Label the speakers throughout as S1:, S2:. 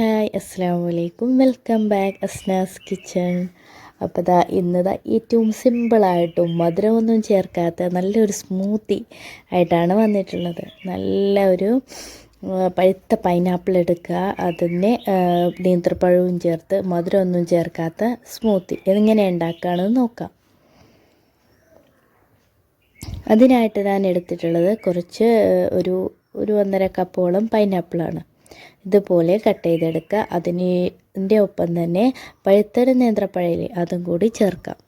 S1: അസ്സാം വലൈക്കും welcome back Asnas kitchen. അപ്പോൾ ഇതാ ഇന്നതാ ഏറ്റവും സിമ്പിളായിട്ടും മധുരമൊന്നും ചേർക്കാത്ത നല്ലൊരു സ്മൂത്തി ആയിട്ടാണ് വന്നിട്ടുള്ളത്. നല്ല ഒരു പഴുത്ത പൈനാപ്പിൾ എടുക്കുക. അതിനെ നേന്ത്രപ്പഴവും ചേർത്ത് മധുരമൊന്നും ചേർക്കാത്ത സ്മൂത്തി. ഇതിങ്ങനെ ഉണ്ടാക്കുകയാണെന്ന് നോക്കാം. അതിനായിട്ട് ഞാൻ എടുത്തിട്ടുള്ളത് കുറച്ച് ഒരു ഒരു ഒന്നര കപ്പോളം പൈനാപ്പിളാണ്. ഇതുപോലെ കട്ട് ചെയ്തെടുക്കുക. അതിന്റെ ഒപ്പം തന്നെ പഴുത്തൊരു നേന്ത്രപ്പഴയിൽ അതും കൂടി ചേർക്കാം.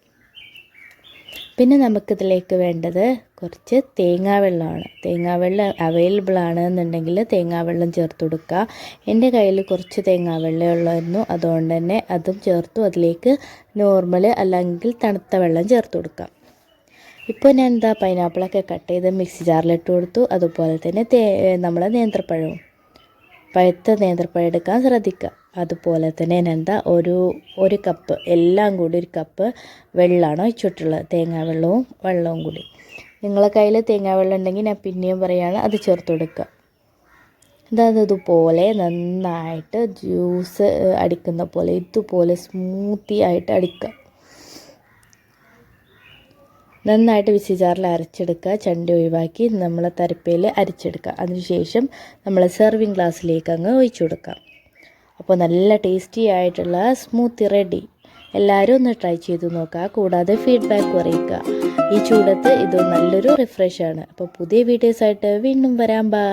S1: പിന്നെ നമുക്കിതിലേക്ക് വേണ്ടത് കുറച്ച് തേങ്ങാവെള്ളമാണ് തേങ്ങാവെള്ളം അവൈലബിൾ ആണ് എന്നുണ്ടെങ്കിൽ തേങ്ങാവെള്ളം ചേർത്ത് കൊടുക്കുക. എന്റെ കയ്യിൽ കുറച്ച് തേങ്ങാവെള്ളം ഉള്ളായിരുന്നു. അതുകൊണ്ട് തന്നെ അതും ചേർത്തു. അതിലേക്ക് നോർമൽ അല്ലെങ്കിൽ തണുത്ത വെള്ളം ചേർത്ത് കൊടുക്കാം ഇപ്പോൾ ഞാൻ എന്താ പൈനാപ്പിളൊക്കെ കട്ട് ചെയ്ത് മിക്സി ജാറിലിട്ട് കൊടുത്തു. അതുപോലെ തന്നെ തേ നമ്മളെ നേന്ത്രപ്പഴവും. പഴുത്ത നേന്ത്രപ്പഴം എടുക്കാൻ ശ്രദ്ധിക്കുക അതുപോലെ തന്നെ എന്താ ഒരു ഒരു കപ്പ് എല്ലാം കൂടി ഒരു കപ്പ് വെള്ളമാണ് ഒഴിച്ചിട്ടുള്ളത് തേങ്ങാ വെള്ളവും വെള്ളവും കൂടി. നിങ്ങളെ കയ്യിൽ തേങ്ങാ വെള്ളം ഉണ്ടെങ്കിൽ ഞാൻ പിന്നെയും പറയുകയാണ് അത് ചേർത്ത് കൊടുക്കുക അതായത് ഇതുപോലെ നന്നായിട്ട് ജ്യൂസ് അടിക്കുന്ന പോലെ ഇതുപോലെ സ്മൂത്തി ആയിട്ട് അടിക്കുക നന്നായിട്ട് മിക്സി ജാറിൽ അരച്ചെടുക്കുക. ചണ്ടി ഒഴിവാക്കി നമ്മൾ തരപ്പയിൽ അരച്ചെടുക്കുക. അതിനുശേഷം നമ്മൾ സെർവിങ് ഗ്ലാസ്സിലേക്ക് അങ്ങ് ഒഴിച്ചു കൊടുക്കാം അപ്പോൾ നല്ല ടേസ്റ്റി ആയിട്ടുള്ള സ്മൂത്തി റെഡി എല്ലാവരും ഒന്ന് ട്രൈ ചെയ്ത് നോക്കുക. കൂടാതെ ഫീഡ്ബാക്ക് അറിയിക്കുക. ഈ ചൂടത്ത് ഇത് നല്ലൊരു റിഫ്രഷാണ് അപ്പോൾ പുതിയ വീഡിയോസായിട്ട് വീണ്ടും വരാം. ബാ